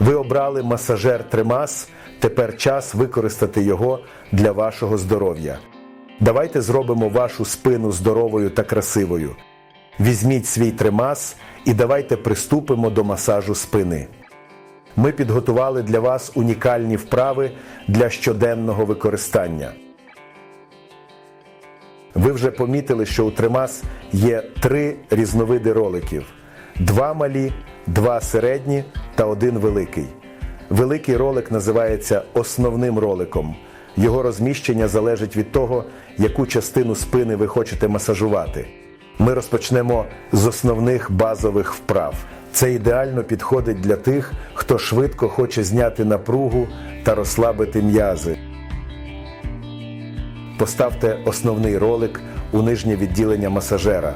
Ви обрали масажер Тримас. Тепер час використати його для вашого здоров'я. Давайте зробимо вашу спину здоровою та красивою. Візьміть свій тримас і давайте приступимо до масажу спини. Ми підготували для вас унікальні вправи для щоденного використання. Ви вже помітили, що у Тримас є три різновиди роликів: два малі, два середні та один великий. Великий ролик називається основним роликом. Його розміщення залежить від того, яку частину спини ви хочете масажувати. Ми розпочнемо з основних базових вправ. Це ідеально підходить для тих, хто швидко хоче зняти напругу та розслабити м'язи. Поставте основний ролик у нижнє відділення масажера.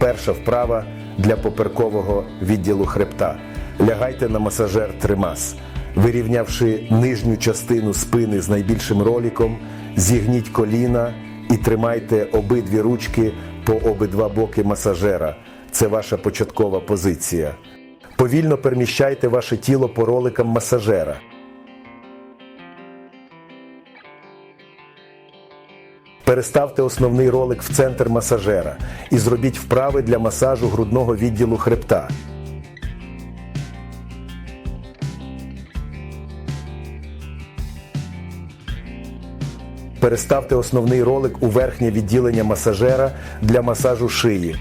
Перша вправа для поперкового відділу хребта. Лягайте на масажер тримас. Вирівнявши нижню частину спини з найбільшим роликом, зігніть коліна і тримайте обидві ручки по обидва боки масажера. Це ваша початкова позиція. Повільно переміщайте ваше тіло по роликам масажера. Переставте основний ролик в центр масажера і зробіть вправи для масажу грудного відділу хребта. Переставте основний ролик у верхнє відділення масажера для масажу шиї.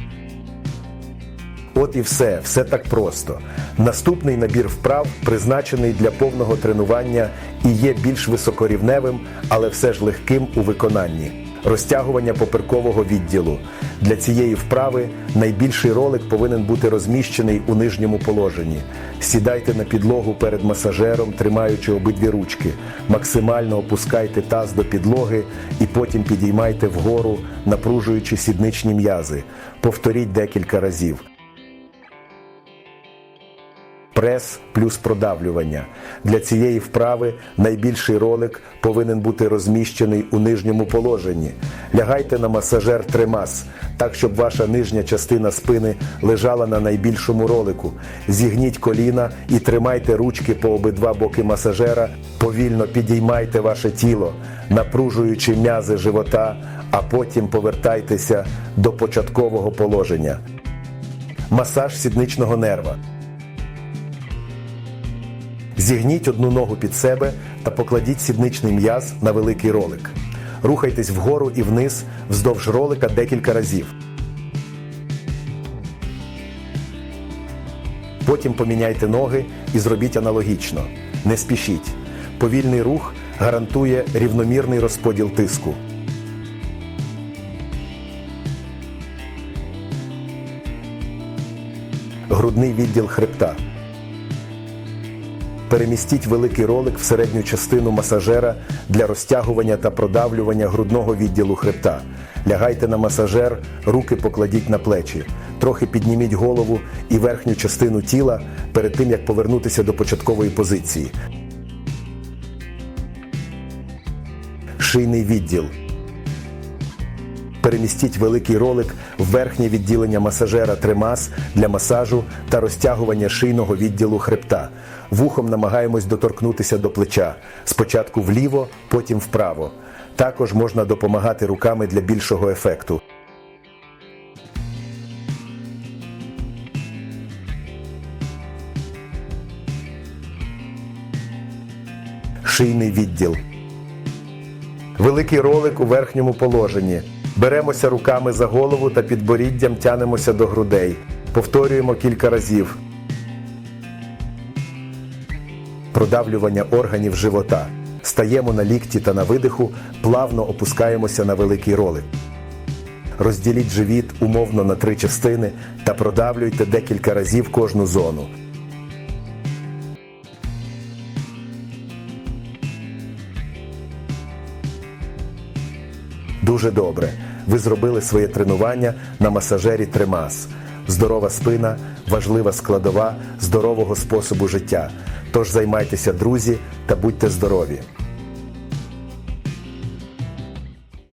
От і все, все так просто. Наступний набір вправ призначений для повного тренування і є більш високорівневим, але все ж легким у виконанні. Розтягування поперкового відділу. Для цієї вправи найбільший ролик повинен бути розміщений у нижньому положенні. Сідайте на підлогу перед масажером, тримаючи обидві ручки. Максимально опускайте таз до підлоги і потім підіймайте вгору, напружуючи сідничні м'язи. Повторіть декілька разів. Прес плюс продавлювання. Для цієї вправи найбільший ролик повинен бути розміщений у нижньому положенні. Лягайте на масажер тримас, так щоб ваша нижня частина спини лежала на найбільшому ролику. Зігніть коліна і тримайте ручки по обидва боки масажера. Повільно підіймайте ваше тіло, напружуючи м'язи живота, а потім повертайтеся до початкового положення. Масаж сідничного нерва. Зігніть одну ногу під себе та покладіть сідничний м'яз на великий ролик. Рухайтесь вгору і вниз вздовж ролика декілька разів. Потім поміняйте ноги і зробіть аналогічно. Не спішіть. Повільний рух гарантує рівномірний розподіл тиску. Грудний відділ хребта. Перемістіть великий ролик в середню частину масажера для розтягування та продавлювання грудного відділу хребта. Лягайте на масажер, руки покладіть на плечі. Трохи підніміть голову і верхню частину тіла перед тим, як повернутися до початкової позиції. Шийний відділ. Перемістіть великий ролик в верхнє відділення масажера тримас для масажу та розтягування шийного відділу хребта. Вухом намагаємось доторкнутися до плеча. Спочатку вліво, потім вправо. Також можна допомагати руками для більшого ефекту. Шийний відділ. Великий ролик у верхньому положенні. Беремося руками за голову та підборіддям тянемося до грудей. Повторюємо кілька разів. Продавлювання органів живота. Стаємо на лікті та на видиху, плавно опускаємося на великий ролик. Розділіть живіт умовно на три частини та продавлюйте декілька разів кожну зону. Дуже добре. Ви зробили своє тренування на масажері Тримас. Здорова спина важлива складова здорового способу життя. Тож займайтеся, друзі, та будьте здорові!